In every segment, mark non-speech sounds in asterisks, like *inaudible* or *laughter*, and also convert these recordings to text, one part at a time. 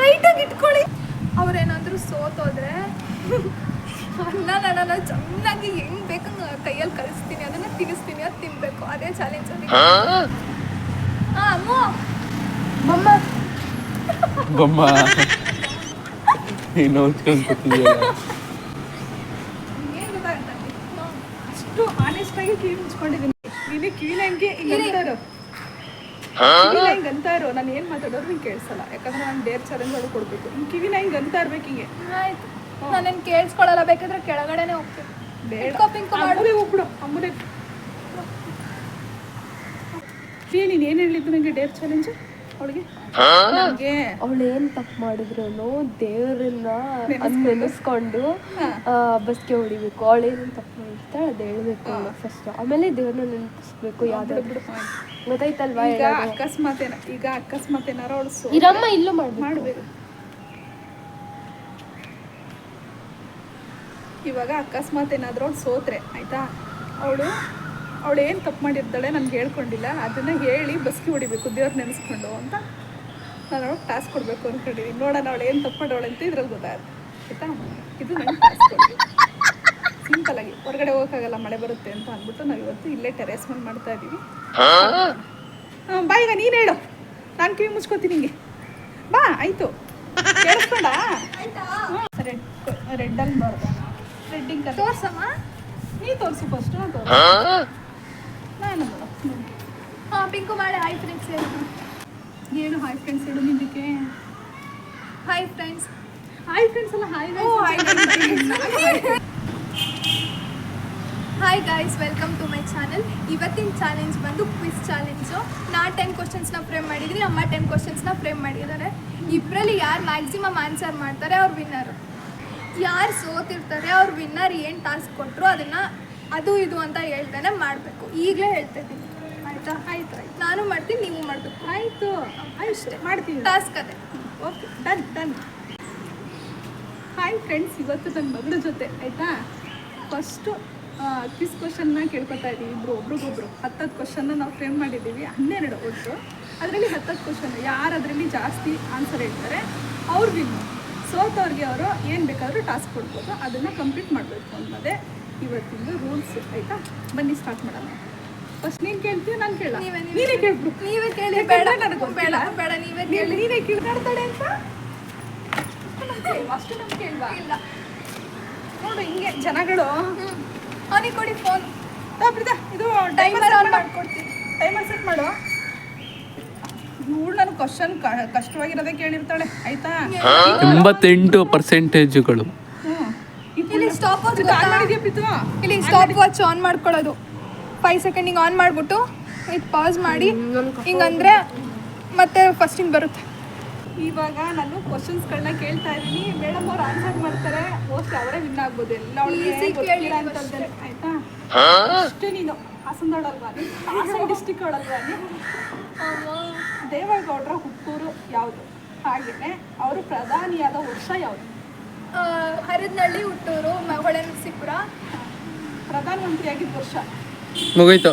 ಸ್ಟ್ರೈಟಾಗಿ ಇಟ್ಕೊಳ್ಳಿ. ಅವ್ರೇನಾದರೂ ಸೋತೋದ್ರೆ ಅನ್ನ ನಾನು ಚೆನ್ನಾಗಿ ಹೆಂಗ್ ಬೇಕು ಕೈಯಲ್ಲಿ ಕಲಿಸ್ತೀನಿ ಅದನ್ನ ತಿನ್ನಿಸ್ತೀನಿ ಅದು ತಿನ್ಬೇಕು. ಅದೇ ಚಾಲೆಂಜ್ ಅಲ್ಲಿ. ಹಾಂ? ಅಮ್ಮ ಮಮ್ಮ ಬೊಮ್ಮ. ನೀನು ನೋಡ್ಕೊಂಡು ಕೂತಿದ್ಯಲ್ಲ ಏನು ಅಷ್ಟು ಆನೆಸ್ಟ್ ಆಗಿ ಕಿವಿ ಮುಚ್ಕೊಂಡಿದ್ದೀನಿ ನೀನೇ ಕೀಳಂಗೆ ಇಲ್ಲ ಕಿವಿನ ಅಂತ ಅಂತಾರು ನಾನು ಏನು ಮಾತಾಡೋರು ನಿಂಗೆ ಕೇಳಿಸಲ್ಲ. ಯಾಕಂದ್ರೆ ನಾನು ಡೇರ್ ಚಾಲೆಂಜ್ ಕೊಡ್ಬೇಕು. ನಿನ್ ಕಿವಿನ ಹಿಂಗೆ ಅಂತ ಇರ್ಬೇಕು ಹಿಂಗೆ. ಆಯ್ತು. ನಾನೇನು ಕೇಳಿಸ್ಕೊಳ್ಳಲ್ಲ ಬೇಕಾದ್ರೆ ಕೆಳಗಡೆನೆ ಹೋಗ್ತೀನಿ. ಬೇಡ. ಅಮ್ಮನೇ ಹೋಗ್ಬಿಡು ಅಮ್ಮನೇ ಏ ನೀನು ಏನು ಹೇಳಿದ್ದು ನನಗೆ ಡೇರ್ ಚಾಲೆಂಜ್? ಅವಳಿಗೆ? ನನಗೆ ಅವಳು ಏನ್ ತಪ್ಪು ಮಾಡಿದ್ರು ದೇವ್ರನ್ನ ನೆನೆಸ್ಕೊಂಡು. ಬಸ್ಗೆ ಹೊಡಿಬೇಕು. ಅವಳೇನು ತಪ್ಪು ಮಾಡಿರ್ತಾಳೆ ಅದು ಹೇಳ್ಬೇಕು ಫಸ್ಟ್ ಆಮೇಲೆ ದೇವ್ರನ್ನ ನೆನಪಿಸ್ಬೇಕು ಯಾವ್ದಾದ್ರು. ಗೊತ್ತಾಯ್ತಲ್ವಾ ಈಗ ಅಕಸ್ಮಾತ್ ಏನ ಈಗ ಅಕಸ್ಮಾತ್ ಏನಾರ ಅವಳು ಇರಮ್ಮ ಇಲ್ಲೂ ಮಾಡ್ಬೇಕು. ಇವಾಗ ಅಕಸ್ಮಾತ್ ಏನಾದ್ರೂ ಅವಳು ಸೋತ್ರೆ ಆಯ್ತಾ? ಅವಳು ಅವಳು ಏನು ತಪ್ಪು ಮಾಡಿರ್ತಾಳೆ ನನ್ಗೆ ಹೇಳ್ಕೊಂಡಿಲ್ಲ. ಅದನ್ನ ಹೇಳಿ ಬಸ್ಕಿ ಹೊಡಿಬೇಕು ದೇವ್ರು ನೆನೆಸ್ಕೊಂಡು ಅಂತ ನಾನು ಅವಳು ಟಾಸ್ಕ್ ಕೊಡಬೇಕು ಅಂದ್ಕೊಂಡಿದ್ದೀನಿ ನೋಡೋಣ ಅವಳು ಏನು ತಪ್ಪು ಮಾಡೋಳು ಅಂತ ಇದ್ರಲ್ಲಿ ಗೊತ್ತಾಗುತ್ತೆ. ಆಯ್ತಾ? ಇದು ನನ್ನ ಟಾಸ್ಕ್ ಸಿಂಪಲ್ ಆಗಿ ಹೊರಗಡೆ ಹೋಗೋಕ್ಕಾಗಲ್ಲ ಮಳೆ ಬರುತ್ತೆ ಅಂತ ಅಂದ್ಬಿಟ್ಟು ನಾವು ಇವತ್ತು ಇಲ್ಲೇ ಟೆರೇಸ್ ಮೇಲೆ ಮಾಡ್ತಾ ಇದ್ದೀವಿ ಹಾಂ? ಬಾ ಈಗ ನೀನು ಹೇಳು. ನಾನು ಕಿವಿ ಮುಚ್ಕೋತೀನಿ ಹಿಂಗೆ ಬಾ ಆಯಿತು. ಕೇಳಿಸ್ಕೊಂಡ? ರೆಡ್ ರೆಡ್ಡಲ್ಲಿ ಬರ್ದ ರೆಡ್ಡಿಂಗ್ ತೋರ್ಸಮ್ಮ? ನೀ ತೋರಿಸು ಫಸ್ಟ್ ನಾನು ತೋರಿಸ. ನಾನು ಹಾಂ ಪಿಂಕು ಮಾಡಿ ಹಾಯ್ ಫ್ರೆಂಡ್ಸ್ ಏನು ಹಾಯ್ ಫ್ರೆಂಡ್ಸ್ ಹೇಳು ನಿಮಗೆ ಹಾಯ್ ಫ್ರೆಂಡ್ಸ್ ಹಾಯ್ ಫ್ರೆಂಡ್ಸ್ ಎಲ್ಲ hi hi guys welcome to my channel ಇವತ್ತಿನ ಚಾಲೆಂಜ್ ಬಂದು ಕ್ವಿಸ್ ಚಾಲೆಂಜು ನಾ ಟೆನ್ ಕ್ವಶನ್ಸ್ನ ಫ್ರೇಮ್ ಮಾಡಿದ್ದೀನಿ ಅಮ್ಮ ಟೆನ್ ಕ್ವಶನ್ಸ್ನ ಫ್ರೇಮ್ ಮಾಡಿದ್ದಾರೆ. ಇಬ್ಬರಲ್ಲಿ ಯಾರು ಮ್ಯಾಕ್ಸಿಮಮ್ ಆನ್ಸರ್ ಮಾಡ್ತಾರೆ ಅವ್ರು ವಿನ್ನರು ಯಾರು ಸೋತಿರ್ತಾರೆ ಅವ್ರು ವಿನ್ನರ್ ಏನು ಟಾಸ್ಕ್ ಕೊಟ್ಟರು ಅದನ್ನು ಅದು ಇದು ಅಂತ ಹೇಳ್ತಾನೆ ಮಾಡಬೇಕು. ಈಗಲೇ ಹೇಳ್ತಾ ಇದ್ದೀನಿ ಆಯಿತಾ? ಆಯ್ತು ಆಯ್ತು. ನಾನು ಮಾಡ್ತೀನಿ ನೀವು ಮಾಡಬೇಕು. ಆಯಿತು. ಅಷ್ಟೇ ಮಾಡ್ತೀನಿ ಟಾಸ್ಕ್ ಅದೇ. Okay done done hi friends ಇವತ್ತು ನನ್ನ ಮಗಳ ಜೊತೆ ಆಯಿತಾ? ಫಸ್ಟು ಕ್ವಿಸ್ ಕ್ವಶನ್ನ ಕೇಳ್ಕೊತಾ ಇದ್ದೀವಿ ಇಬ್ಬರು ಒಬ್ರಿಗೊಬ್ರು. ಹತ್ತತ್ತು ಕ್ವಶನ್ನ ನಾವು ಫ್ರೇಮ್ ಮಾಡಿದ್ದೀವಿ ಹನ್ನೆರಡು ಒಟ್ಟು. ಅದರಲ್ಲಿ ಹತ್ತತ್ತು ಕ್ವಶನ್ ಯಾರು ಅದರಲ್ಲಿ ಜಾಸ್ತಿ ಆನ್ಸರ್ ಹೇಳ್ತಾರೆ ಅವ್ರು ವಿನ್ ಸೋತವ್ರಿಗೆ ಅವರು ಏನು ಬೇಕಾದರೂ ಟಾಸ್ಕ್ ಕೊಡ್ಬೋದು. ಅದನ್ನು ಕಂಪ್ಲೀಟ್ ಮಾಡಬೇಕು ಅನ್ನೋದೇ ಇವತ್ತಿಂದು ರೂಲ್ಸ್ ಆಯಿತಾ? ಬನ್ನಿ ಸ್ಟಾರ್ಟ್ ಮಾಡೋಣ. ಫಸ್ಟ್ ನೀನು ಕೇಳ್ತೀವಿ ನಾನು ಕೇಳ? ನೀವೇ ಕೇಳ್ಬಿಡು. ನೀವೇ ಕೇಳಿ ಬೇಡ ನನಗೆ ಬೇಡ ಬೇಡ ನೀವೇ ಕೇಳಿ. ನೀವೇ ಕೇಳಿ ಅಂತ? ಅಷ್ಟು ನಾನು ಕೇಳ್ವಾ? ಇಲ್ಲ. ನೋಡು ಹಿಂಗೆ ಜನಗಳು. ಅವನಿಗೆ ಕೊಡಿ ಫೋನ್ ಪ್ರೀತಾ, ಇದು ಟೈಮರ್ ಆನ್ ಮಾಡ್ಕೊಡ್ತೀನಿ ಟೈಮರ್ ಸೆಟ್ ಮಾಡು ಇವಳು ನನ್ನ ಕ್ವಶನ್ ಕಷ್ಟವಾಗಿರೋದೇ ಕೇಳಿರ್ತಾಳೆ ಆಯ್ತಾ? ಎಂಬತ್ತೆಂಟು ಪರ್ಸೆಂಟೇಜುಗಳು ಇಲ್ಲಿ ಸ್ಟಾಪ್ ವಾಚ್ ಆನ್ ಮಾಡಿದ್ಯಾ ಪ್ರೀತು? ಇಲ್ಲಿ ಸ್ಟಾಪ್ ವಾಚ್ ಆನ್ ಮಾಡ್ಕೊಳ್ಳೋದು. ಫೈವ್ ಸೆಕೆಂಡ್ ಹಿಂಗೆ ಆನ್ ಮಾಡಿಬಿಟ್ಟು ಇದು ಪಾಸ್ ಮಾಡಿ. ಹಿಂಗಂದ್ರೆ ಮತ್ತೆ ಫಸ್ಟಿಂಗ್ ಬರುತ್ತೆ. ಇವಾಗ ನಾನು ಕ್ವಶನ್ಸ್ಗಳನ್ನ ಕೇಳ್ತಾ ಇದ್ದೀನಿ. ಮೇಡಮ್ ಅವ್ರು ಆನ್ಸರ್ ಮಾಡ್ತಾರೆ. ಮೋಸ್ಟ್ ಅವರೇ ವಿನ್ ಆಗ್ಬೋದು. ಎಲ್ಲ ಅವಳಿಗೆ ಆಯ್ತಾ? ಅಷ್ಟೇ ನೀನು. ಹಾಸನದೊಳಲ್ವಾ ನೀನು ಹಾಸನ ಡಿಸ್ಟಿಕ್ ಒಳಲ್ವಾ ದೇವೇಗೌಡರ ಹುಟ್ಟೂರು ಯಾವುದು? ಹಾಗೆಯೇ ಅವರು ಪ್ರಧಾನಿಯಾದ ವರ್ಷ ಯಾವುದು? ಹರಿದನಳ್ಳಿ ಹುಟ್ಟೂರು ಹೊಳೆನರಸೀಪುರ ಪ್ರಧಾನಮಂತ್ರಿ ಆಗಿದ್ದ ವರ್ಷ. ಮುಗೀತು.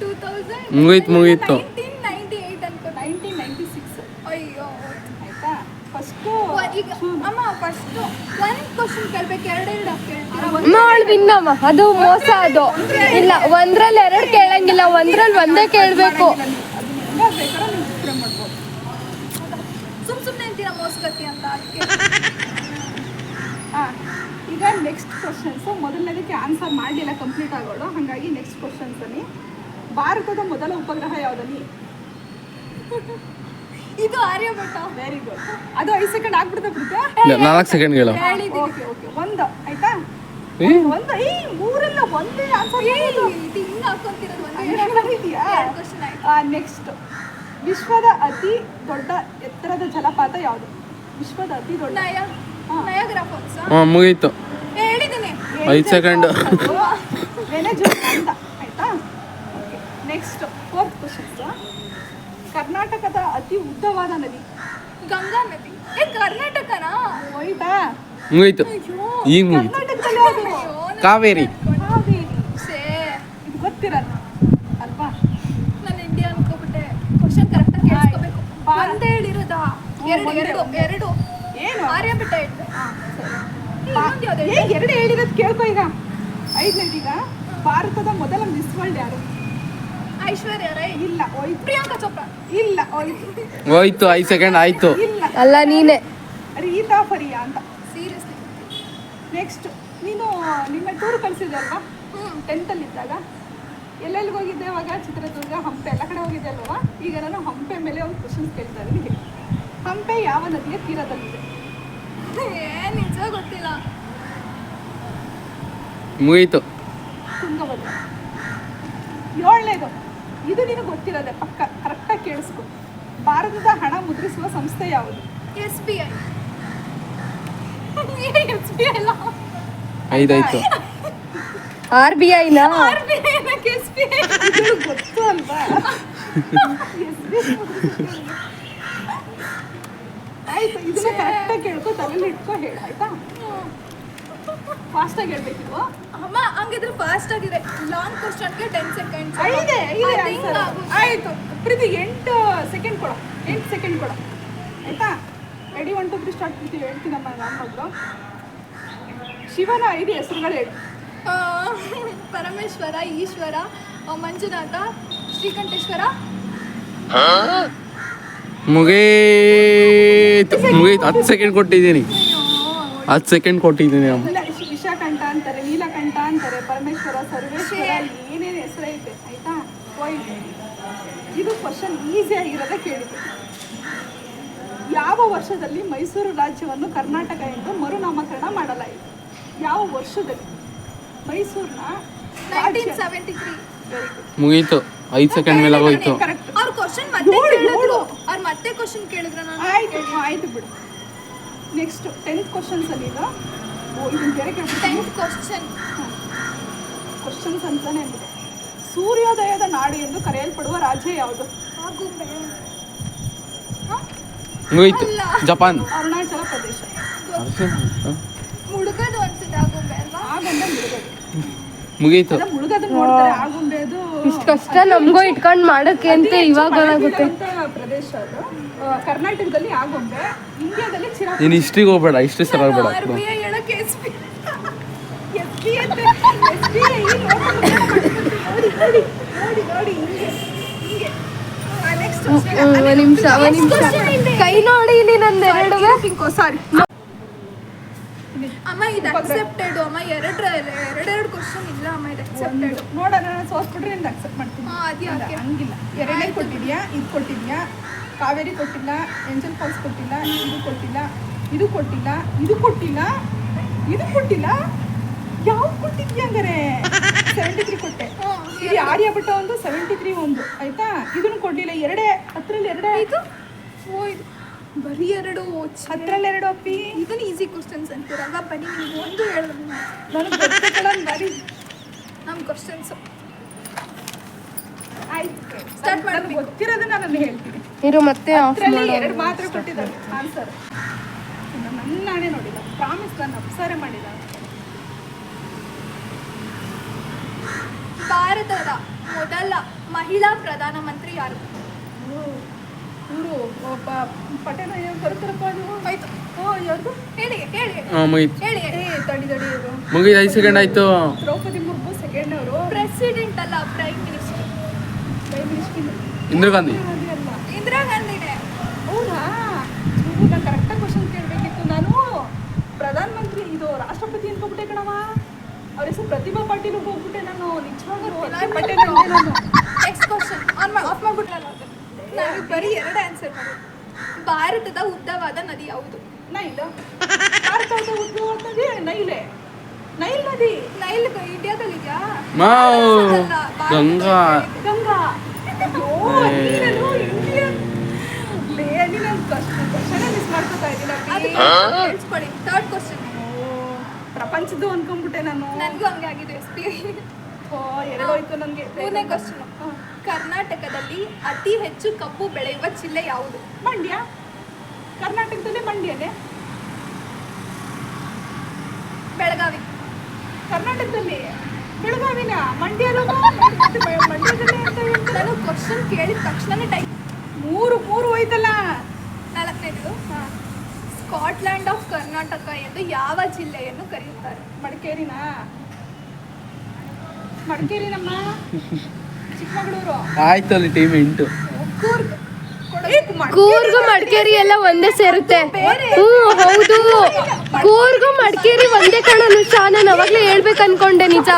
ಟೂ ತೌಸಂಡ್ ಮುಗೀತು ಮುಗೀತು. ಈಗ ಅಮ್ಮ ಫಸ್ಟು ಒನ್ ಕ್ವಶನ್ ಕೇಳ್ಬೇಕು ಎರಡೆರಡು ಕೇಳ್ತೀರಾ? ಮಾಡ್ ಅದು ಮೋಸ ಅದು. ಇಲ್ಲ ಒಂದ್ರಲ್ಲಿ ಎರಡು ಕೇಳಂಗಿಲ್ಲ ಒಂದ್ರಲ್ಲಿ ಒಂದೇ ಕೇಳ್ಬೇಕು. ಸುಮ್ ಸುಮ್ಮನೆ ಅಂತೀರಾ ಮೋಸ್ಕತಿ ಅಂತ? ಈಗ ನೆಕ್ಸ್ಟ್ ಕ್ವಶನ್ಸು ಮೊದಲನೇದಕ್ಕೆ ಆನ್ಸರ್ ಮಾಡಲಿಲ್ಲ ಕಂಪ್ಲೀಟ್ ಆಗೋಳು. ಹಾಗಾಗಿ ನೆಕ್ಸ್ಟ್ ಕ್ವಶನ್ಸಲ್ಲಿ ಭಾರತದ ಮೊದಲ ಉಪಗ್ರಹ ಯಾವುದಲ್ಲಿ ಇದು ಆರ್ಯಭಟ ವೆರಿ ಗುಡ್ ಅದು ಐದು ಸೆಕೆಂಡ್ ಆಗ್ಬಿಡ್ತಾ ಬಿಡುತ್ತೆ? ನಾಲ್ಕು ಸೆಕೆಂಡ್ಗಳು ಹೇಳಿದ್ದೀನಿ ಓಕೆ ಓಕೆ ಒಂದು ಆಯ್ತಾ? ಒಂದು ಈ ಮೂರಲ್ಲ ಒಂದೇ ಆನ್ಸರ್ ಇದು ಇನ್ನು ಹಾಕೊಂತಿರೋದು ಒಂದೇ ಇದೆಯಾ ಕ್ವಶನ್ ಆಯ್ತು. ನೆಕ್ಸ್ಟ್ ವಿಶ್ವದ ಅತಿ ದೊಡ್ಡ ಎತ್ತರದ ಜಲಪಾತ ಯಾವುದು? ವಿಶ್ವದ ಅತಿ ದೊಡ್ಡ ನಯ ನಯಗ್ರಾ ಫಾಲ್ಸ್ ಹಾಂ ಮುಗೀತು. ಹೇಳಿದ್ದೀನಿ. ಐದು ಸೆಕೆಂಡ್ ವೆನೆಜುಲಾ ಅಂತ. ಆಯ್ತಾ? ನೆಕ್ಸ್ಟ್ ಫೋರ್ತ್ ಕ್ವಶನ್ಸ್ ಕರ್ನಾಟಕದ ಅತಿ ಉದ್ದವಾದ ನದಿ. ಗಂಗಾ ನದಿ? ಏ ಕರ್ನಾಟಕನಾ? ಹೋಯ್ತಾ? ಮುಗೀತು. ಈ ಈಗ ಮುಗೀತು. ಕರ್ನಾಟಕದಲ್ಲಿ ಅಯ್ಯೋ, ಕಾವೇರಿ. ಇದು ಗೊತ್ತಿರಲ್ಲ. ಅಲ್ವಾ? ನಾನು ಇಂಡಿಯಾ ಅನ್ಕೋಬಿಟ್ಟೆ ಕ್ವಶನ್ ಕರೆಕ್ಟಾಗಿ ಕೇಳಿಸ್ಕೋಬೇಕು. ಒಂದೇ ಹೇಳಿರೋದು ಎರಡು ಎರಡು. ಎರಡು. ಏನು? ಹೇಳಿದೆ ಹಾ, ಸರಿ. ಇನ್ನೊಂದು ಯಾವ್ದು? ಎರಡು ಹೇಳಿರೋದು ಕೇಳ್ಕೊ ಈಗ. ಐದನೇದೀಗ ಭಾರತದ ಮೊದಲ ಮಿಸ್ ವರ್ಲ್ಡ್ ಯಾರು? ಐಶ್ವರ್ಯ ರೈ ಇಲ್ಲ. ಹೋಯ್ತು ಪ್ರಿಯಾಂಕಾ ಚೋಪ್ರಾ. ಇಲ್ಲ ಹೋಯ್ತು ಹೋಯ್ತು ಐದು ಸೆಕೆಂಡ್ ಆಯ್ತು. ಇಲ್ಲ. ಅಲ್ಲ ನೀನೆ. ರೀತಾ ಫರಿಯಾ ಅಂತ. ಸೀರಿಯಸ್ಲಿ ನೆಕ್ಸ್ಟ್ ನೀನು ನಿಮ್ಮ ಟೂರ್ ಕಳಿಸಿದೆ ಅಲ್ವಾ ಟೆಂತಲ್ಲಿ ಇದ್ದಾಗ. ಎಲ್ಲೆಲ್ಲಿಗೆ ಹೋಗಿದ್ದೆ ಅವಾಗ ಚಿತ್ರದುರ್ಗ ಹಂಪೆ. ಎಲ್ಲ ಕಡೆ ಹೋಗಿದ್ದೆ ಅಲ್ವಾ? ಈಗ ನಾನು ಹಂಪೆ ಮೇಲೆ ಒಂದು ಕ್ವಶನ್ಸ್ ಕೇಳ್ತಾ ಇದ್ದೀನಿ. ಹಂಪೆ ಯಾವ ನದಿಯ ತೀರದಲ್ಲಿದೆ? ಏ ನಿಜ ಗೊತ್ತಿಲ್ಲ. ಮುಗೀತು. ತುಂಗಭದ್ರ. ಏಳನೇದು. ಇದು ನಿನಗೆ ಗೊತ್ತಿರೋದೆ ಪಕ್ಕ ಕರೆಕ್ಟಾಗಿ ಕೇಳಿಸ್ಕೊ. ಭಾರತದ ಹಣ ಮುದ್ರಿಸುವ ಸಂಸ್ಥೆ ಯಾವುದು? S B I. S B I ಅಲ್ಲ ಐದಾಯ್ತು. ಆರ್ ಬಿ ಐನ R B I S B I. ಇದು ಗೊತ್ತು ಅಲ್ವಾ? ಆಯ್ತು ಇದನ್ನ ಕರೆಕ್ಟಾಗಿ ಕೇಳ್ಕೊ ತಲೆಯಲ್ಲಿ ಇಟ್ಕೊ ಹೇಳ ಆಯ್ತಾ? ಫಾಸ್ಟಾಗಿ ಹೇಳ್ಬೇಕಿಲ್ವಾ? ಅಮ್ಮ ಹಂಗಿದ್ರೆ ಫಾಸ್ಟ್ ಆಗಿದೆ ಲಾಂಗ್ ಕ್ವಶನ್ಗೆ ಟೆನ್ ಸೆಕೆಂಡ್ಸ್ ಐದೆ ಇದೆ ಆನ್ಸರ್ ಆಯ್ತು. ಪ್ರೀತಿ ಎಂಟು ಸೆಕೆಂಡ್ ಕೊಡು. ಎಂಟು ಸೆಕೆಂಡ್ ಕೊಡು. ಆಯ್ತಾ? Ready one two three start Preethi ಹೇಳ್ತೀನಮ್ಮ ನಾನು ಮೊದಲು ಶಿವನ ಐದು ಹೆಸರುಗಳು ಹೇಳು. ಪರಮೇಶ್ವರ ಈಶ್ವರ ಮಂಜುನಾಥ ಶ್ರೀಕಂಠೇಶ್ವರ. ಮುಗೀತು ಮುಗೀತು. ಹತ್ತು ಸೆಕೆಂಡ್ ಕೊಟ್ಟಿದ್ದೀನಿ. ಹತ್ತು ಸೆಕೆಂಡ್ ಕೊಟ್ಟಿದ್ದೀನಿ ಅಮ್ಮ ಇಲ್ಲ ವಿಶ- ವಿಷಕಂಠ ಅಂತಾರೆ ನೀಲಕಂಠ ಅಂತಾರೆ ಪರಮೇಶ್ವರ ಸರ್ವೇಶ್ವರ ಏನೇನು ಹೆಸರೈತೆ ಆಯ್ತಾ ಹೋಯ್ತು ಇದು ಕ್ವಶನ್ ಈಸಿ ಆಗಿರೋದ ಕೇಳಿದೆ ಯಾವ ವರ್ಷದಲ್ಲಿ ಮೈಸೂರು ರಾಜ್ಯವನ್ನು ಕರ್ನಾಟಕ ಎಂದು ಮರುನಾಮಕರಣ ಮಾಡಲಾಯಿತು? ಯಾವ ವರ್ಷದಲ್ಲಿ? ಮೈಸೂರಿನ nineteen seventy three very good ಮುಗೀತು. ಐದು ಸೆಕೆಂಡ್ ಮೇಲೆ ಹೋಯ್ತು ಕರೆಕ್ಟ್ ಅವ್ರ ಕ್ವಶನ್ ಮತ್ತೆ ಕೇಳಿದ್ರು. ಅವ್ರು ಮತ್ತೆ ಕ್ವಶನ್ ಕೇಳಿದ್ರು ನಾನು. ಆಯ್ತು ಆಯ್ತು ಬಿಡು. ನೆಕ್ಸ್ಟ್ ಟೆಂತ್ ಕ್ವಶನ್ಸ್ ಅಲ್ಲಿ ಈಗ. ಓ ಇದನ್ನ ಬೇರೆ ಕೇಳ್ಬಿಟ್ಟು ಟೆಂತ್ ಕ್ವಶನ್ ಕ್ವಶನ್ಸ್ ಅಂತಾನೆ ಇದೆ ಸೂರ್ಯೋದಯದ ನಾಡು ಎಂದು ಕರೆಯಲ್ಪಡುವ ರಾಜ್ಯ ಯಾವುದು? ಆಗುಂಬೆ ಮುಗೀತು ಜಪಾನ್. ಅರುಣಾಚಲ ಪ್ರದೇಶ. ಮುಳುಗೋದು ಅನ್ಸುತ್ತೆ ಆಗುಂಬೆ ಅಲ್ವಾ? ಆಗಂದ್ರೆ ಮುಳುಗೋದು. ಮುಗೀತು. ನೋಡ್ತಾರೆ. ಇಷ್ಟು ಕಷ್ಟ ನಮಗೂ ಇಟ್ಕೊಂಡು ಮಾಡಕ್ಕೆ ಅಂತ ಇವಾಗ ಆಗುತ್ತೆ ಗೊತ್ತಾಗುತ್ತೆ ಪ್ರದೇಶ ಅದು. ಕರ್ನಾಟಕದಲ್ಲಿ ಆಗುಂಬೆ ಇಂಡಿಯಾದಲ್ಲಿ ಚಿರಾ ನೀನು ಹಿಸ್ಟ್ರಿಗೆ ಹೋಗ್ಬೇಡ history sir S B S ಅಂತ ಐ ನಿಮಿಷ ಒಂದ್ ನಿಮಿಷ ಕೈ ನೋಡಿ ಇಲ್ಲಿ ನಂದು ಎರಡು ಸಾರಿ ಅಮ್ಮ ಇದು ಅಕ್ಸೆಪ್ಟೆಡ್ ಅಮ್ಮ ಎರಡು ಎರಡೆರಡು ಕ್ವಶನ್ ಇಲ್ಲ ಅಮ್ಮ ಇದು ಅಕ್ಸೆಪ್ಟೆಡ್ ನೋಡೋಣ ನಾನು ಸೋಸ್ಬಿಟ್ರೆ ನಿಂದು ಅಕ್ಸೆಪ್ಟ್ ಮಾಡ್ತೀನಿ ಹಾ ಅದು ಅಲ್ಲ, ಯಾಕೆ ಹಂಗಿಲ್ಲ ಎರಡನೇ ಕೊಟ್ಟಿದ್ಯಾ ಇದು ಕೊಟ್ಟಿದ್ಯಾ ಕಾವೇರಿ ಕೊಟ್ಟಿಲ್ಲ ಏಂಜಲ್ ಫಾಲ್ಸ್ ಕೊಟ್ಟಿಲ್ಲ ಇದು ಕೊಟ್ಟಿಲ್ಲ ಇದು ಕೊಟ್ಟಿಲ್ಲ ಇದು ಕೊಟ್ಟಿಲ್ಲ ಇದು ಕೊಟ್ಟಿಲ್ಲ ಯಾವ ಕೊಟ್ಟಿದ್ಯಾ ಹಂಗಾರೆ? ಸೆವೆಂಟಿ ತ್ರೀ ಕೊಟ್ಟೆ ಇದು ಆರ್ಯಭಟ ಒಂದು ಸೆವೆಂಟಿ ತ್ರೀ ಒಂದು ಆಯ್ತಾ? ಇದನ್ನು ಕೊಡ್ಲಿಲ್ಲ ಎರಡೇ ಹತ್ತರಲ್ಲಿ ಎರಡೇ? ಇದು? ಓ ಇದು ಬರೀ ಎರಡು. ಹತ್ತರಲ್ಲಿ ಎರಡು ಅಪ್ಪಿ? ಇದನ್ನ ಈಸಿ ಕ್ವಶನ್ಸ್ ಅಂತೀರಲ್ಲ ಬನ್ನಿ ನೀವು ಒಂದು ಹೇಳಿದ್ರು ನನಗೆ ಬರೀ ನಮ್ಮ ಕ್ವಶನ್ಸ್ ಆಯ್ತು. ಸ್ಟಾರ್ಟ್ ಮಾಡೋದು ಗೊತ್ತಿರೋದನ್ನ ನಾನು ಹೇಳ್ತೀನಿ. ಇರು ಮತ್ತೆ ಎರಡು ಮಾತ್ರ ಕೊಟ್ಟಿದ್ದಾರೆ. ಆನ್ಸರ್ ನನ್ನ ನಾನೇ ನೋಡಿಲ್ಲ. ಪ್ರಾಮಿಸ್ ನಾನು ಅಪ್ಸಾರೆ ಮಾಡಿಲ್ಲ. ಭಾರತದ ಮೊದಲ ಮಹಿಳಾ ಪ್ರಧಾನಮಂತ್ರಿ ಯಾರು? ಇವರು ಒಬ್ಬ ಪಟೇಲ್ ಏನು ಬರ್ತಾರಪ್ಪ ಅದು? ಆಯ್ತು. ಓ ಯಾರ್ದು? ಹೇಳಿ ಹೇಳಿ. ಹಾಂ ಮುಗೀತು ಹೇಳಿ ಏ ತಡಿ ತಡಿ ಇದು ಮುಗೀತು ಐದು ಸೆಕೆಂಡ್ ಆಯ್ತು. ದ್ರೌಪದಿ ಮುರ್ಮು ಸೆಕೆಂಡ್ ಅವರು. ಪ್ರೆಸಿಡೆಂಟ್ ಅಲ್ಲ prime minister prime minister Indira Gandhi. ಅಲ್ಲ. ಇಂದಿರಾ ಗಾಂಧಿನೇ. ಹೌದಾ? ಇವ್ರು ನಾನು ಕರೆಕ್ಟಾಗಿ ಕ್ವಶನ್ ಕೇಳಬೇಕಿತ್ತು. ನಾನು ಪ್ರಧಾನ ಮಂತ್ರಿ ಇದು ರಾಷ್ಟ್ರಪತಿ ಅನ್ಕೊಬಿಟ್ಟೆ ಕಣವ ಅವ್ರ ಹೆಸರು ಪ್ರತಿಭಾ ಪಾಟೀಲ್ ಹೋಗ್ಬಿಟ್ಟೆ. ನಾನು ನಿಜವಾಗ್ಲೂ ನೆಕ್ಸ್ಟ್ ಕ್ವಶನ್ ಆನ್ ಮಾಡಿ ಆಫ್ ನಾನು ಬರೀ ಎರಡು ಆನ್ಸರ್ ಮಾಡಿ. ಭಾರತದ ಉದ್ದವಾದ ನದಿ ಯಾವುದು? ನೈಲ್. ಭಾರತದ ಉದ್ದವಾದ ನದಿ ನೈಲೆ. ನೈಲ್ ನದಿ. ನೈಲ್ ಇಂಡಿಯಾದಲ್ಲಿದ್ಯಾ ಗಂಗಾ. ಗಂಗಾ. ನೀನು ಕ್ವಶನ್ ಮಿಸ್ ಮಾಡ್ಕೊತಾ ಇದ್ದೀನಿ ಪ್ರಪಂಚದ್ದು ಅನ್ಕೊಂಡ್ಬಿಟ್ಟೆ ನಾನು. ನನಗೂ ಹಂಗೆ ಆಗಿದೆ ನನಗೆ ಮೂರನೇ ಕ್ವಶನ್ ಕರ್ನಾಟಕದಲ್ಲಿ ಅತಿ ಹೆಚ್ಚು ಕಬ್ಬು ಬೆಳೆಯುವ ಜಿಲ್ಲೆ ಯಾವುದು? ಮಂಡ್ಯ. ಕರ್ನಾಟಕದಲ್ಲಿ ಮಂಡ್ಯನೇ. ಬೆಳಗಾವಿ. ಕರ್ನಾಟಕದಲ್ಲಿ. ಬೆಳಗಾವಿನ ಮಂಡ್ಯಲ್ಲೂ ಮಂಡ್ಯದಲ್ಲಿ ಅಂತ ನಾನು ಕ್ವಶನ್ ಕೇಳಿದ ತಕ್ಷಣನೇ ಟೈಪ್ ಮೂರು ಮೂರು ಹೋಯ್ತಲ್ಲ. ನಾನು ಸ್ಕಾಟ್ಲ್ಯಾಂಡ್ ಆಫ್ ಕರ್ನಾಟಕ ಎಂದು ಯಾವ ಜಿಲ್ಲೆಯನ್ನು ಕರೆಯುತ್ತಾರೆ? ಮಡಿಕೇರಿನ? ಮಡಿಕೇರಿನಮ್ಮ? ಚಿಕ್ಕಮಗಳೂರು? ಆಯ್ತು ಅಲ್ಲಿ ಟೀಮ್ ಎಂಟು. ಕೂರ್ಗ್. ಕೂರ್ಗು ಮಡಿಕೇರಿ ಎಲ್ಲ ಒಂದೇ ಸೇರುತ್ತೆ. ಹ್ಞೂ ಹೌದು. ಕೂರ್ಗು ಮಡಿಕೇರಿ ಒಂದೇ ಕಣ ಅನುಷ ನಾನು ಅವಾಗಲೇ ಹೇಳ್ಬೇಕು ಅನ್ಕೊಂಡೆ ನಿಜ.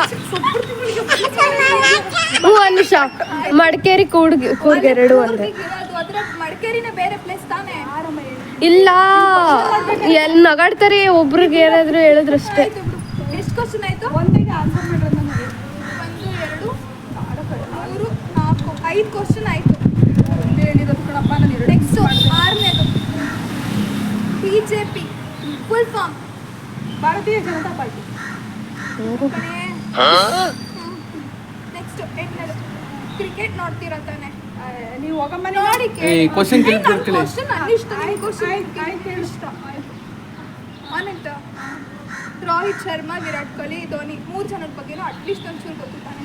ಹ್ಞೂ ಅನುಷ. ಮಡಿಕೇರಿ ಕೂರ್ಗ್ ಕೂರ್ಗ್ ಎರಡು ಒಂದೇ. ಮಡಿಕೇರಿನ ಬೇರೆ ಪ್ಲೇಸ್ ತಾನೇ? ಇಲ್ಲ. ಎಲ್ಲಿ ನಗಾಡ್ತಾರೆ ಒಬ್ರಿಗೆ ಏನಾದ್ರು ಹೇಳಿದ್ರು ಅಷ್ಟೇ. ಎಷ್ಟು ಕ್ವಶನ್ ಆಯ್ತು? ಒಂದಿಗೆ ಆನ್ಸರ್ ಒಂದು ಎರಡು ಮೂರು ನಾಲ್ಕು ಐದು ಕ್ವಶನ್ ಆಯ್ತು. ಒಂದು ಹೇಳಿರೋದು ಕಣಪ್ಪ ನಾನು ಎರಡು ನೆಕ್ಸ್ಟ್ ಆರನೇದು. B J P full form Bharatiya Janata party. Next ಎಂಟನೇದು cricket ನೋಡ್ತೀರಾ ತಾನೆ ನೀವು ಹೋಗಮ್ಮ ನೋಡಿ ಏ ಕ್ವಶನ್ ಕೇಳ್ಬಿಡ್ತೀನಿ ಕ್ವಶನ್ ಆಯ್ತು ಕ್ವಶನ್ ಆಯ್ತು ಆಯ್ತು ಇಷ್ಟ ಆಯ್ತು. ಆನಂತ ರೋಹಿತ್ ಶರ್ಮಾ ವಿರಾಟ್ ಕೊಹ್ಲಿ ಧೋನಿ ಮೂರು ಜನದ ಬಗ್ಗೆನೂ ಅಟ್ಲೀಸ್ಟ್ ಒಂಚೂರು ಗೊತ್ತಿದ್ದಾನೆ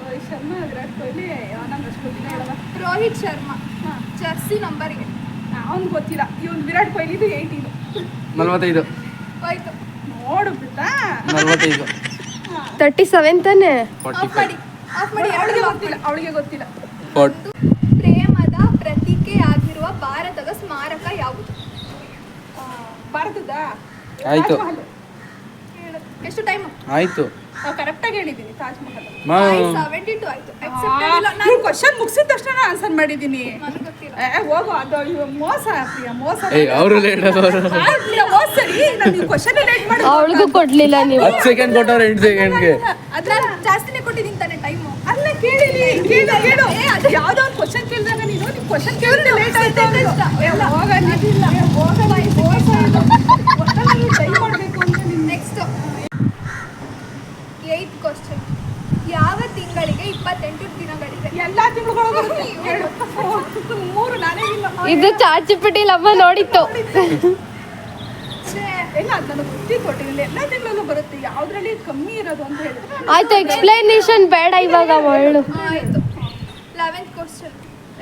ರೋಹಿತ್ ಶರ್ಮಾ ವಿರಾಟ್ ಕೊಹ್ಲಿ ನಾನು ಅಷ್ಟು ಗೊತ್ತಿಲ್ಲ Rohit Sharma jersey number eight ಅವ್ನು ಗೊತ್ತಿಲ್ಲ. ಇವನು ವಿರಾಟ್ ಕೊಹ್ಲಿದು ಏಯ್ಟೀನು ನಲ್ವತ್ತೈದು. ಹೋಯ್ತು. ನೋಡು ಬಿಡ್ತಾ ನಲ್ವತ್ತೈದು. ತರ್ಟಿ ಸೆವೆನ್ ತಾನೆ? ಆಫ್ ಮಾಡಿ. ಆಫ್ ಮಾಡಿ. ಅವಳಿಗೆ ಗೊತ್ತಿಲ್ಲ. ಅವಳಿಗೆ ಗೊತ್ತಿಲ್ಲ. ಫಾರ್ಟಿ ಪ್ರೇಮದ ಪ್ರತೀಕೆಯಾಗಿರುವ ಭಾರತದ ಸ್ಮಾರಕ ಯಾವುದು? ಆ, ಭಾರತದ ಆಯ್ತು. ಎಷ್ಟು ಟೈಮ್ ಆಯ್ತು. ಕರೆಕ್ಟಾಗಿ ಹೇಳಿದ್ದೀನಿ ತಾಜ್ ಮಹಲ್ ಸೆವೆಂಟಿ ಟು ಆಯ್ತು. ನಾನು ಕ್ವಶನ್ ಮುಗಿಸಿದ ತಕ್ಷಣ ಆನ್ಸರ್ ಮಾಡಿದ್ದೀನಿ ಹೋಗು ಅದು ಮೋಸ ಪ್ರಿಯ ಮೋಸ ಏ ಅವರು ಲೇಟ್ ಅವಳಿಗೂ ಕೊಡ್ಲಿಲ್ಲ ನೀವು. ಹತ್ತು ಸೆಕೆಂಡ್ ಕೊಟ್ಟವ್ರು ಎಂಟು ಸೆಕೆಂಡ್ಗೆ ಅದ್ರ ಜಾಸ್ತಿನೇ ಕೊಟ್ಟಿದ್ದೀನಿ ತಾನೆ ಟೈಮು ಅಲ್ಲ ಕೇಳಿಲಿ ಕೇಳು ಕೇಳು. ಯಾವ್ದೋ ಒಂದು ಕ್ವಶನ್ ಕೇಳಿದಾಗ ನೀನು ನೀವು ಕ್ವಶನ್ ಕೇಳಿದ್ರೆ ಲೇಟ್ ಆಯ್ತು ಹೋಗಲ್ಲ, ಮಾಡ್ಬೇಕು ಅಂತ ನಿನ್ನ ನೆಕ್ಸ್ಟ್ ಏಯ್ತ್ ಕ್ವಶನ್ ಯಾವ ತಿಂಗಳಿಗೆ ಇಪ್ಪತ್ತೆಂಟು ದಿನಗಳಿದೆ ಎಲ್ಲಾ ತಿಂಗಳು ಬರುತ್ತೆ. ಹೇಳು. ಮೂರು ನಾನೇ ಇಲ್ಲ. ಇದು ನೋಡಿತ್ತು. ಛೇ, ಇಲ್ಲ ಅದು ನನಗೆ ಗೊತ್ತಿತ್ತು ಎಲ್ಲ ತಿಂಗಳಲ್ಲೂ ಬರುತ್ತೆ. ಯಾವ್ದ್ರಲ್ಲಿ ಕಮ್ಮಿ ಇರೋದು ಅಂತ ಹೇಳಿದ್ರೆ ಆಯ್ತು ಎಕ್ಸ್ಪ್ಲನೇಷನ್ ಬೇಡ ಇವಾಗ ಆಯ್ತು. ಲೆವೆಂತ್ ಕ್ವಶನ್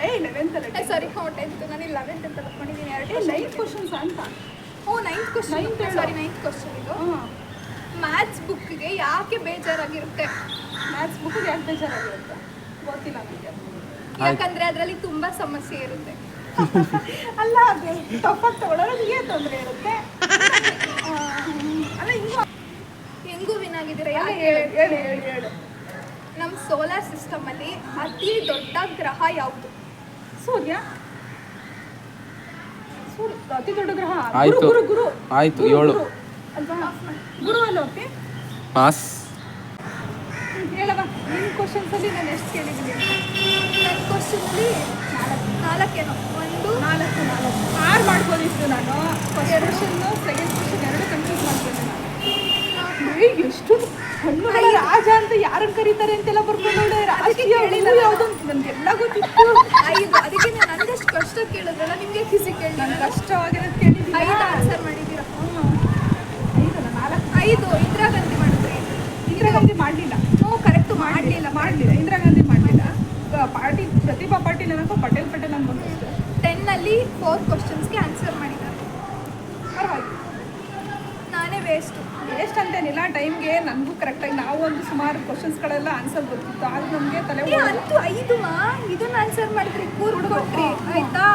ಏ ಲೆವೆಂತ್ ಅಲ್ಲ ಸಾರಿ ಹ್ಞೂ ಟೆಂತ್ ನಾನು ಲೆವೆಂತ್ ಅಂತ ಏ ಎರಡು ನೈನ್ ಕ್ವಶನ್ಸ್ ಅಂತ. ಹ್ಞೂ ninth question. Sorry ninth question ಇದು. ಮ್ಯಾಥ್ಸ್ ಬುಕ್ಗೆ ಯಾಕೆ ಬೇಜಾರಾಗಿರುತ್ತೆ? ಮ್ಯಾಥ್ಸ್ ಬುಕ್ಗೆ ಯಾಕೆ ಬೇಜಾರಾಗಿರುತ್ತೆ? ಗೊತ್ತಿಲ್ಲ ನನಗೆ. ಯಾಕಂದ್ರೆ ಅದರಲ್ಲಿ ತುಂಬಾ ಸಮಸ್ಯೆ ಇರುತ್ತೆ. ಅಲ್ಲ ಅದು ತಪ್ಪಾಗಿ ತಗೊಳ್ಳೋರಿಗೆ ತೊಂದರೆ ಇರುತ್ತೆ? ಅಲ್ಲ ಹಿಂಗೂ ಹೆಂಗೂ ವಿನ್ ಆಗಿದ್ದೀರಾ ಹೇಳಿ ಹೇಳು ಹೇಳು ಹೇಳು. ನಮ್ಮ ಸೋಲಾರ್ ಸಿಸ್ಟಮ್ ಅಲ್ಲಿ ಅತಿ ದೊಡ್ಡ ಗ್ರಹ ಯಾವುದು? ಸೂರ್ಯ. ಸೂರ್ಯ ಅತಿ ದೊಡ್ಡ ಗ್ರಹ. ಗುರು ಆಯ್ತು. ಗುರು ಗುರು. ಆಯ್ತು, ಗುರು, ಏಳು. ಗುರು. ಅಲ್ವಾ? ಗುರು ಅಲ್ಲ ಓಕೆ ಪಾಸ್ ಹೇಳವ ನಿಮ್ಮ ಕ್ವಶನ್ಸ್ ಅಲ್ಲಿ ನಾನು ಎಷ್ಟು ಕೇಳಿದ್ದೀನಿ? ನನ್ನ ಕ್ವಶನ್ ಅಲ್ಲಿ ನಾಲ್ಕೇನೋ? ಒಂದು ನಾಲ್ಕು ನಾಲ್ಕು. ಆರು ಮಾಡ್ಬೋದಿತ್ತು ನಾನು. ಫಸ್ಟ್ ಕ್ವಶನ್ನು ಸೆಕೆಂಡ್ ಕ್ವಶನ್ ಎರಡು ಕನ್ಫ್ಯೂಸ್ ಮಾಡ್ಕೊಂಡೆ ನಾನು. ಏ, ಎಷ್ಟು ಹಣ್ಣುಗಳ ರಾಜ ಅಂತ ಯಾರನ್ನ ಕರೀತಾರೆ ಅಂತೆಲ್ಲ ಬರ್ಕೊಂಡು ರಾಜಕೀಯ ಯಾವುದೋ ನನಗೆ ನನಗೆಲ್ಲ ಗೊತ್ತಿತ್ತು. ಐದು ಅದಕ್ಕೆ ನಾನು ನಂದಷ್ಟು ಕಷ್ಟ ಕೇಳಿದ್ರಲ್ಲ ನಿಮಗೆ ಕಿಸಿ ಕೇಳಿ ನನಗೆ ಕಷ್ಟವಾಗಿರೋದು ಕೇಳಿದ್ದೀನಿ. ಐದು ಆನ್ಸರ್ ಮಾಡಿದ್ದೀರಾ? ಐದಲ್ಲ ನಾಲ್ಕು. ಐದು ಇಂದಿರಾ ಗಾಂಧಿ ಮಾಡಿದ್ರಿ. ಇಂದಿರಾ ಗಾಂಧಿ ಮಾಡಲಿಲ್ಲ. ಓ ಕರೆಕ್ಟ್ ಮಾಡಲಿಲ್ಲ ಮಾಡಲಿಲ್ಲ ಇಂದಿರಾ ಗಾಂಧಿ ಮಾಡಲಿಲ್ಲ. ಪಾರ್ಟಿ ಪ್ರತಿಭಾ ಪಾಟೀಲ್ ಏನಕ್ಕೋ ಪಟೇಲ್ ಪಟೇಲ್ ಅಂತ ಬಂದಿತ್ತು ಟೆನ್ನಲ್ಲಿ ಫೋರ್ ಕ್ವಶನ್ಸ್ಗೆ ಆನ್ಸರ್ ಮಾಡಿದ್ದಾರೆ. ಪರವಾಗಿಲ್ಲ. ವೇಸ್ಟು ಎಷ್ಟು ಅಂತೇನಿಲ್ಲ ಟೈಮ್ಗೆ ನನಗೂ ಕರೆಕ್ಟಾಗಿ ನಾವು ಒಂದು ಸುಮಾರು ಕ್ವಶನ್ಸ್ಗಳೆಲ್ಲ ಆನ್ಸರ್ ಗೊತ್ತಿತ್ತು ಆದ್ರೆ ನಮಗೆ ತಲೆ ಅಂತೂ ಐದು ಮಾ ಇದನ್ನ ಆನ್ಸರ್ ಮಾಡಿದ್ರಿ ಕೂರ್ ಕೊಟ್ರಿ. ಆಯ್ತಾ?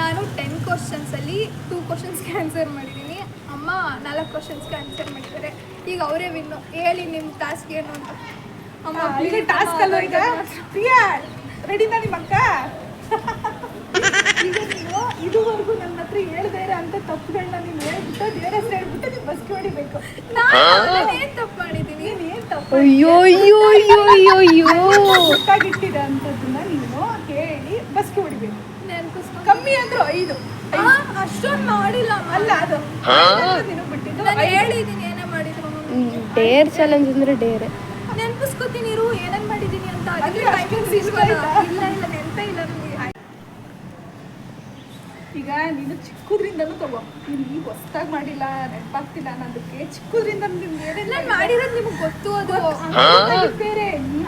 ನಾನು ಟೆನ್ ಕ್ವಶನ್ಸಲ್ಲಿ ಟೂ ಕ್ವಶನ್ಸ್ಗೆ ಆನ್ಸರ್ ಮಾಡಿದ್ದೀನಿ ಅಮ್ಮ ನಾಲ್ಕು ಕ್ವಶನ್ಸ್ಗೆ ಆನ್ಸರ್ ಮಾಡಿದ್ದಾರೆ. ಈಗ ಅವರೇ ವಿನ್ನು ಹೇಳಿ ನಿಮ್ಮ ಟಾಸ್ಕ್ ಏನು ಅಂತ. ಅಮ್ಮ ಟಾಸ್ಕ್ ಅಲ್ಲ ಈಗ? ಪ್ರಿಯಾ ರೆಡಿನಾ ನಿಮ್ಮ ಅಕ್ಕ? *laughs* ಇದುವರೆಗೂ ನನ್ನ ಹತ್ರ ಹೇಳ್ದೇ ಇರೋ ಅಂತ ತಪ್ಪುಗಳನ್ನ ನೀನು ಹೇಳ್ಬಿಟ್ಟು ದೇವ್ರ ಹೆಸರು ಹೇಳ್ಬಿಟ್ಟು ನೀನು ಬಸ್ಗೆ ಹೊಡಿಬೇಕು. ನಾನು ನಾನೇನ್ ತಪ್ಪು ಮಾಡಿದ್ದೀನಿ? ನೀನು ಏನು ತಪ್ಪು ಅಯ್ಯೋ ಅಯ್ಯೋ ಅಯ್ಯೋ ಅಯ್ಯೋ. ಅಯ್ಯೋ ಗೊತ್ತಾಗಿಟ್ಟಿರೋ ಅಂಥದ್ದನ್ನ ನೀನು ಕೇಳಿ ಬಸ್ಗೆ ಹೊಡಿಬೇಕು. ಕಮ್ಮಿ ಅಂದ್ರು ಐದು. ಅಷ್ಟೊಂದು ಮಾಡಿಲ್ಲ. ಅಲ್ಲ ಅದು ನೀನು ಬಿಟ್ಟಿದ್ದು ನಾನು ಹೇಳಿದ್ದೀನಿ ಏನೇ ಮಾಡಿದ್ರು. ಡೇರ್ ಚಾಲೆಂಜ್ ಅಂದ್ರೆ ಡೇರೆ. ನೆನ್ಪಿಸ್ಕೊತೀನಿ ಇರು ಏನೇನ್ ಮಾಡಿದೀನಿ ಅಂತ ಇಲ್ಲ ಇಲ್ಲ ನೆನಪೇ ಇಲ್ಲ ನನಗೆ. ಈಗ ನೀನು ಚಿಕ್ಕದ್ರಿಂದನೂ ತಗೋ. ನೀನು ಈಗ ಹೊಸ್ದಾಗಿ ಮಾಡಿಲ್ಲ ನೆನಪಾಗ್ತಿಲ್ಲ ಅನ್ನೋದಕ್ಕೆ ಚಿಕ್ಕದ್ರಿಂದ ನಿಮ್ಗೆ ಮಾಡಿರೋದು ನಿಮ್ಗೆ ಗೊತ್ತು ಅದು. ಬೇರೆ. ನೀನು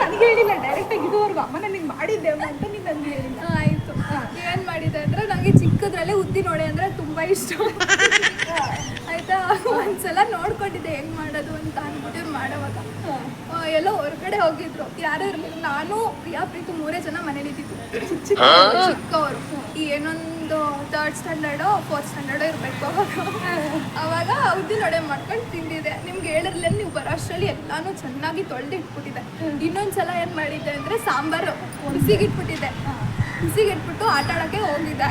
ನನಗೆ ಹೇಳಿಲ್ಲ. ಡೈರೆಕ್ಟ್ ಆಗಿ ಇದುವರೆಗೂ ಅಮ್ಮ ನಾನು ನಿಂಗೆ ಮಾಡಿದ್ದೆ ಅಮ್ಮ ಅಂತ ನೀನು ನನಗೆ ಹೇಳಿಲ್ಲ. ಆಯ್ತು. ಏನ್ ಮಾಡಿದೆ ಅಂದ್ರೆ ನನಗೆ ಚಿಕ್ಕದ್ರಲ್ಲೇ ಉದ್ದಿ ನೋಡೆ ಅಂದ್ರೆ ತುಂಬಾ ಇಷ್ಟ. ಆಯ್ತಾ? ಒಂದ್ಸಲ ನೋಡ್ಕೊಂಡಿದ್ದೆ ಹೆಂಗ್ ಮಾಡೋದು ಅಂತ ಅನ್ಬಿಟ್ಟು ಇವ್ರು ಮಾಡೋವಾಗ ಆ, ಎಲ್ಲೋ ಹೊರಗಡೆ ಹೋಗಿದ್ರು. ಯಾರು ಇರ್ಲಿಲ್ಲ ನಾನು ಪ್ರಿಯಾ ಪ್ರೀತು ಮೂರೇ ಜನ ಮನೇಲಿ ಇದ್ದಿದ್ದು. ಚಿಕ್ಕ ಚಿಕ್ಕ ಚಿಕ್ಕವರು. ಈ ಏನೊಂದು ತರ್ಡ್ ಸ್ಟ್ಯಾಂಡರ್ಡ್ ಫೋರ್ತ್ ಸ್ಟ್ಯಾಂಡರ್ಡ್ ಇರಬೇಕು ಅವಾಗ. ಅವಾಗ ನಡೆ ಮಾಡ್ಕೊಂಡು ತಿಂದಿದೆ. ನಿಮ್ಗೆ ಹೇಳಿರ್ಲಿಲ್ಲ ನೀವು ಬರೋ ಅಷ್ಟರಲ್ಲಿ ಎಲ್ಲಾನು ಚೆನ್ನಾಗಿ ತೊಳೆದು ಇಟ್ಬಿಟ್ಟಿದ್ದೆ ಇನ್ನೊಂದ್ಸಲ ಏನು ಮಾಡಿದ್ದೆ ಅಂದರೆ ಸಾಂಬಾರು. ಹುಸಿಗೆ ಇಟ್ಬಿಟ್ಟಿದ್ದೆ. ಹುಸಿಗೆ ಇಟ್ಬಿಟ್ಟು ಆಟ ಆಡೋಕ್ಕೆ ಹೋಗಿದ್ದೆ